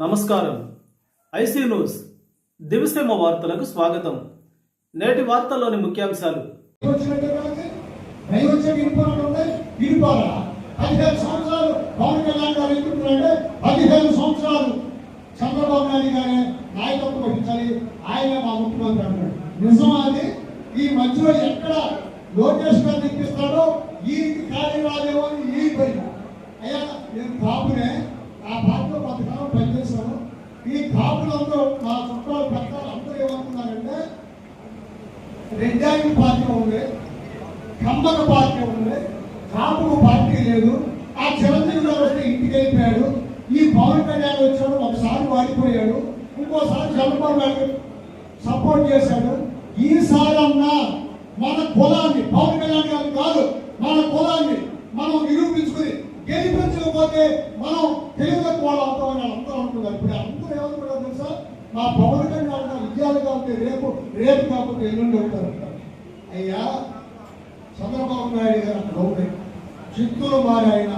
నమస్కారం. IC news. దివిసేమ వార్తలకు స్వాగతం. నేటి వార్తల్లోని ముఖ్యాంశాలు. ఉన్నాయి సంవత్సరాలు పదిహేను సంవత్సరాలు చంద్రబాబు నాయుడు గారే నాయకత్వం వహించాలి. ఆయన మా ముఖ్యమంత్రి నిజం అది? ఈ మధ్యలో ఎక్కడ లోకేష్ గారు తెప్పిస్తాడో ఈ ఖాళీ రాదేమో అని ఈ భయం అయ్యా నేను కాపునే ఆ పార్టీలో కొంతకాలం ఈ కాపులందరూ మా చుట్టాలు పెద్దలు అందరూ ఏమంటున్నారంటే రెడ్డాయి పార్టీ ఉంది కమ్మకు పార్టీ ఉంది కాపుకు పార్టీ లేదు ఆ చిరంజీవి గారు వస్తే ఇంటికి వెళ్ళిపోయాడు ఈ పవన్ కళ్యాణ్ వచ్చాడు ఒకసారి వాడిపోయాడు ఇంకోసారి చంద్రబాబు నాయుడు సపోర్ట్ చేశాడు ఈసారి అన్నా మన కులాన్ని పవన్ కళ్యాణ్ గారు కాదు మన కులాన్ని మనం నిరూపించుకుని గెలిపించకపోతే మనం తెలుగు వాళ్ళు అవుతామని అందరూ అనుకున్నారు ఇప్పుడు అందరూ ఏమనుకున్నారు తెలుసా మా పవన్ కళ్యాణ్ గారు ఉంటే కాబట్టి రేపు రేపు కాకుండా ఎల్లుండి అవుతారు. అయ్యా చంద్రబాబు నాయుడు గారు అక్కడ ఉండే. చిత్తూరు మారి ఆయన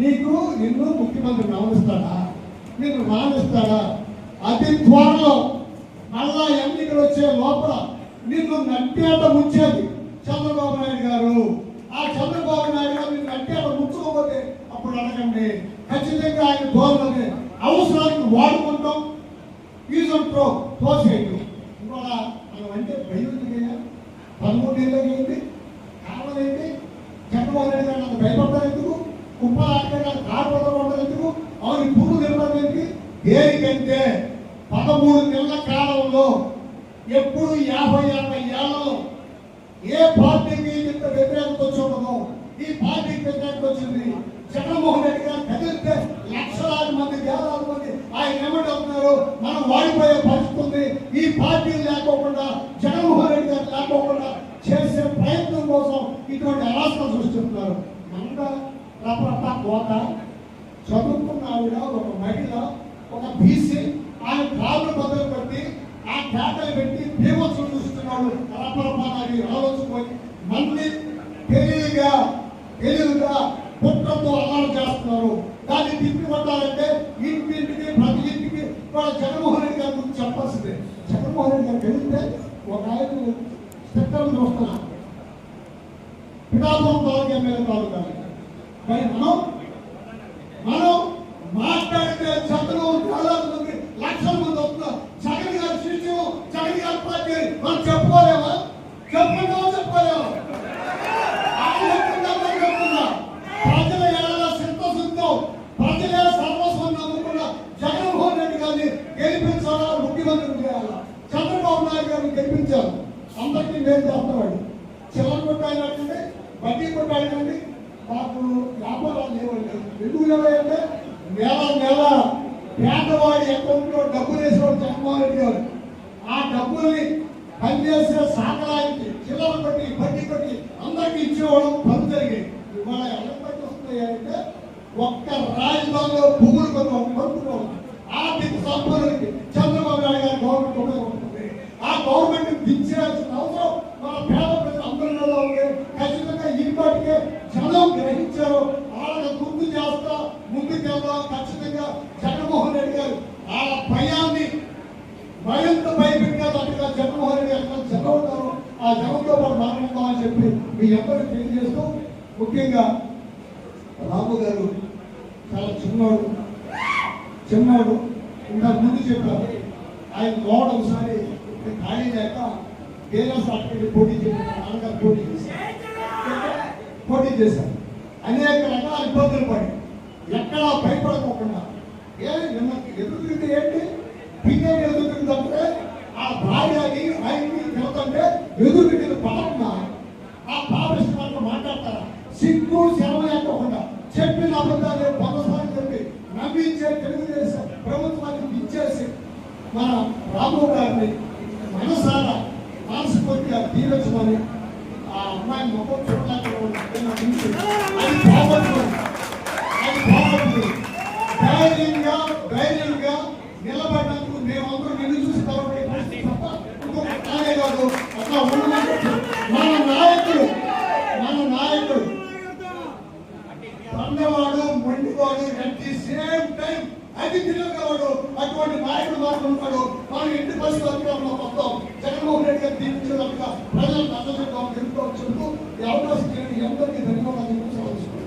నీకు నిన్ను ముఖ్యమంత్రి నమనిస్తాడా నిన్ను రాణిస్తాడా అతి త్వరలో మళ్ళా ఎన్నికలు వచ్చే లోపల నిన్ను నట్టేట ముంచేది చంద్రబాబు నాయుడు గారు. ఆ చంద్రబాబు నాయుడు గారు నిన్ను నట్టేట ముంచుకోకపోతే అప్పుడు అడగండి. ఖచ్చితంగా ఆయన ధోరణి అవసరానికి వాడుకో ఇవాళ మనం అంటే భయం పదమూడు ఏళ్ళకి ఏంటి కారణం ఏంటి జగన్మోహన్ రెడ్డి గారు నాకు భయపడతారు ఎందుకు? కుప్ప ఆటగా గారు కారు పడడం ఎందుకు? అవును పువ్వు నిలబడడం ఎందుకు? దేనికంటే పదమూడు నెలల కాలంలో ఎప్పుడు యాభై యాభై ఏళ్ళలో ఏ పార్టీకి ఇంత వ్యతిరేకత వచ్చి ఉండదు ఈ పార్టీకి వ్యతిరేకత వచ్చింది జగన్మోహన్ రెడ్డి గారు కదిలితే లక్షలాది మంది వేలాది మంది ఆయన ఏమిటి అవుతున్నారు మనం వాడిపోయే పరిస్థితి ఉంది ఈ పార్టీ లేకోకుండా జగన్మోహన్ రెడ్డి గారు లేకోకుండా చేసే ప్రయత్నం కోసం ఇటువంటి అరాచకం సృష్టిస్తున్నారు మంద రపరప చదువుకున్న ఆవిడ ఒక మహిళ ఒక బీసీ ఆయన కాళ్ళు బదులు పెట్టి ఆ కేటలు పెట్టి బీభత్సం చూస్తున్నాడు. రపరపని ఆలోచుకొని మళ్ళీ తెలివిగా తెలివిగా పుట్టంతో అమలు చేస్తున్నారు. దాన్ని తిప్పి కొట్టాలంటే ఇంటింటికి ప్రతి ఇంటికి వాళ్ళ జగన్మోహన్ రెడ్డి గారి గురించి చెప్పాల్సిందే. జగన్మోహన్ రెడ్డి గారికి వెళ్తే ఒక ఆయన స్పెక్టర్లు చూస్తున్నా పిఠాపురం తాలూకా ఎమ్మెల్యే తాలూకా. మరి మనం జగన్మోహన్ రెడ్డి గారిని గెలిపించాలా? ముఖ్యమంత్రి చేయాలా? చంద్రబాబు నాయుడు గారిని గెలిపించాలి. అందరికీ మేలు చేస్తామండి చివరి కొట్టాలంటే వడ్డీ కొట్టాలండి మాకు వ్యాపారాలు లేవండి. ఎందుకు లేవంటే నెల నెల పేదవాడి అకౌంట్లో డబ్బులు వేసేవాడు జగన్మోహన్ రెడ్డి గారు. ఆ డబ్బుల్ని పనిచేసే సాకలానికి చిల్లర కొట్టి బడ్డీ కొట్టి అందరికీ ఇచ్చేవాడు పని జరిగేది ఇవాళ ఎలా పని వస్తున్నాయి అంటే ఒక్క రాజధానిలో భూములు కొంత కొనుక్కున్నాం. ఆర్థిక సంపన్నులకి చంద్రబాబు నాయుడు గారి గవర్నమెంట్ ఉపయోగపడుతుంది ఆ గవర్నమెంట్ దించాల్సిన అవసరం మన పేద ప్రజలు అందరిలో ఉంది. ఖచ్చితంగా ఇప్పటికే జనం గ్రహించారు. వాళ్ళకి గుర్తు చేస్తా ముందుకెళ్దాం. ఖచ్చితంగా జగన్మోహన్ రెడ్డి గారు ఆ భయాన్ని భయంతో భయపెట్టినట్టుగా జగన్మోహన్ రెడ్డి గారు చదవుతారు ఆ జగన్తో పాటు మాట్లాడదాం అని చెప్పి మీ అందరికీ తెలియజేస్తూ ముఖ్యంగా రాము గారు చాలా చిన్నోడు. చిన్నోడు ఇంతకు ముందు చెప్పారు ఆయన లోడ్ ఒకసారి ఖాళీ లేక వేరే సాటికి పోటీ చేశారు నాన్నగారు పోటీ చేశారు. పోటీ చేశారు. అనేక రకాల ఇబ్బందులు పడి ఎక్కడా భయపడకోకుండా. ఏ నిన్న ఎదురు ఏంటి? పిల్లలు ఎదురు తిరుగుతుంటే ఆ భార్యని ఆయన్ని తిరుగుతుంటే ఎదుగుతుంది తిరిగి ఆ పాపిస్ట్ మాట్లాడతారా? సిగ్గు శరమ లేకుండా చెప్పిన అబద్ధాలు పొందసారి చెప్పి నమ్మించే తెలుగుదేశం ప్రభుత్వానికి ఇచ్చేసి మన రాము గారిని మనసారా మనస్ఫూర్తిగా తీరచ్చమని ఆ అమ్మాయి ముఖం చూడడానికి అది పోగొట్టుకోండి అది పోగొట్టుకోండి ధైర్యంగా ధైర్యంగా నిలబడినందుకు మేమందరూ నిన్ను చూసి తరబడే ఇంకొక కాదు. అట్లా ఉండమని మన నాయకుడు మన నాయకుడు తండవాడు తిరగలవాడు అటువంటి నాయకుడు మాకు ఉంటాడు మనం ఎట్టి పరిస్థితులు అధికారంలో మొత్తం జగన్మోహన్ రెడ్డి గారు దీవించినట్టుగా ప్రజలకు అందజేద్దాం తెలుసుకోవచ్చు ఈ అవకాశం ఇచ్చిన మీ అందరికీ ధన్యవాదాలు